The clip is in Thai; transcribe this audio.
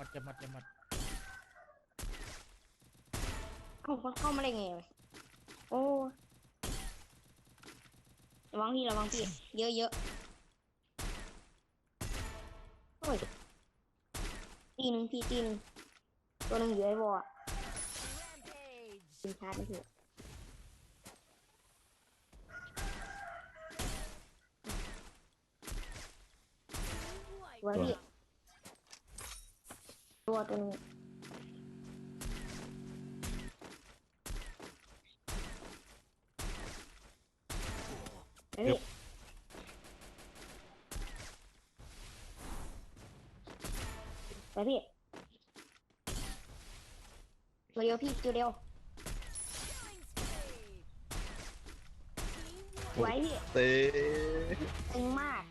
มัดเจ็บหมัดเจ็บหมัดเข้าเข้ามาได้ไงวะโอ้ระวังพี่ระวังพี่ เยอะเยอะโอ้ยตีหนึ่งพี่ตีหนึ่งตัวหนึ่งอยู่ไอ้บออะ Rampage. ยิงชาร์จไม่ถูกตัว Wipe. พี่ ตัวตัวหนึงไอ้พี่ไปพี่ตัวเดียวพี่ตัวเดียว Killing spree. Team ไว้พี่เต้ตึงมาก